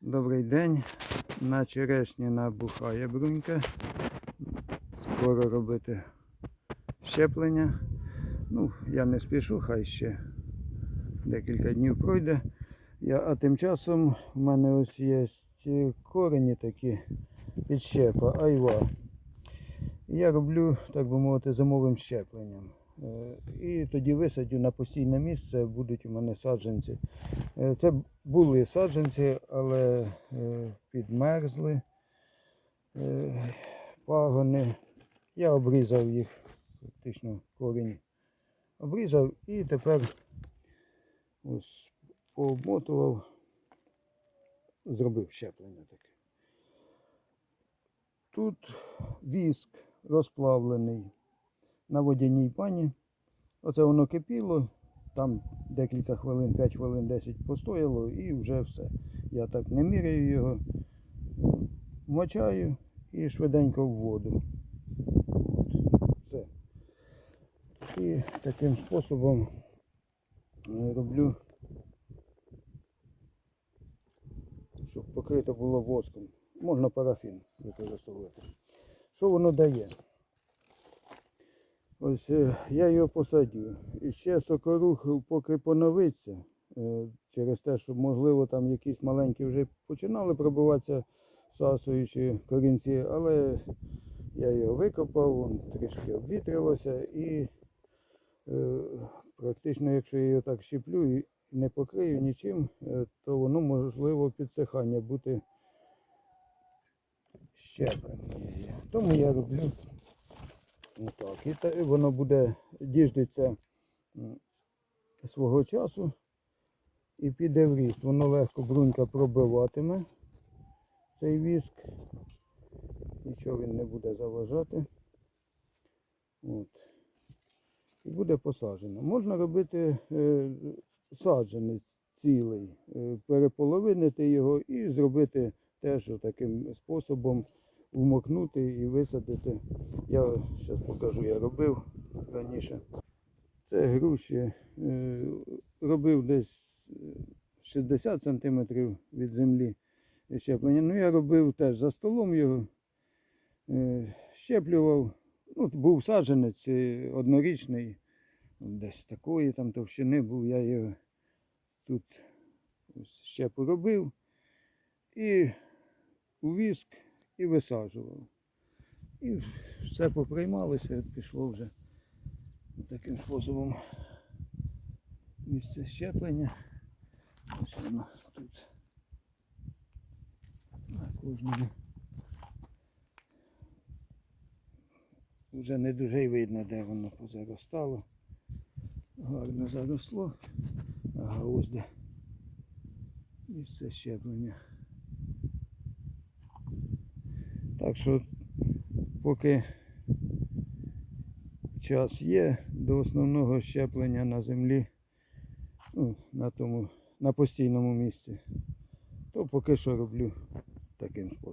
Добрий день. На черешні набухає брунька. Скоро робити щеплення. Ну, я не спішу, хай ще декілька днів пройде. Я, а тим часом в мене ось є корені такі підщепа, айва. І Я роблю, так би мовити, зимовим щепленням. Е, І тоді висадю на постійне місце, будуть у мене саджанці. Е, Це були саджанці, але е, підмерзли пагони. Я обрізав їх, практично корінь обрізав і тепер ось пообмотував, зробив щеплення таке. Тут віск розплавлений на водяній пані. Оце воно кипіло, там декілька хвилин, 5 хвилин, 10 постояло і вже все. Я так не міряю його, вмочаю і швиденько в воду. От, все. І таким способом е, роблю, щоб покрито було воском. Можна парафін використовувати. Що воно дає? Ось е, я його посадю. І ще сокорух поки поновиться, е, через те, що можливо там якісь маленькі вже починали пробиватися всасуючи корінці, але я його викопав, трішки обвітрилося і е, практично, якщо я його так щеплю і не покрию нічим, е, то воно можливо підсихання бути щеплене. Тому я роблю отак. І та- воно буде діждеться свого часу і піде в ріст. Воно легко брунька пробиватиме цей віск. Нічого він не буде заважати. От. І буде посаджено. Можна робити е, саджанець цілий, е, переполовинити його і зробити теж таким способом вмокнути і висадити. Я зараз покажу, я робив раніше. Це груші е, робив десь е, 60 см від землі щеплення. Ну я робив теж за столом його, е, щеплював. Ну, був саджанець е, однорічний, десь такої там товщини був, я його тут ось щепу робив і у віск і висаджував. І все поприймалося, пішло вже таким способом місце щеплення. Ось воно тут на кожному. Вже не дуже й видно, де воно позаростало. Гарно заросло. Ага, ось де місце щеплення. Так що поки час є до основного щеплення на землі, ну, на тому, на постійному місці, то поки що роблю таким способом.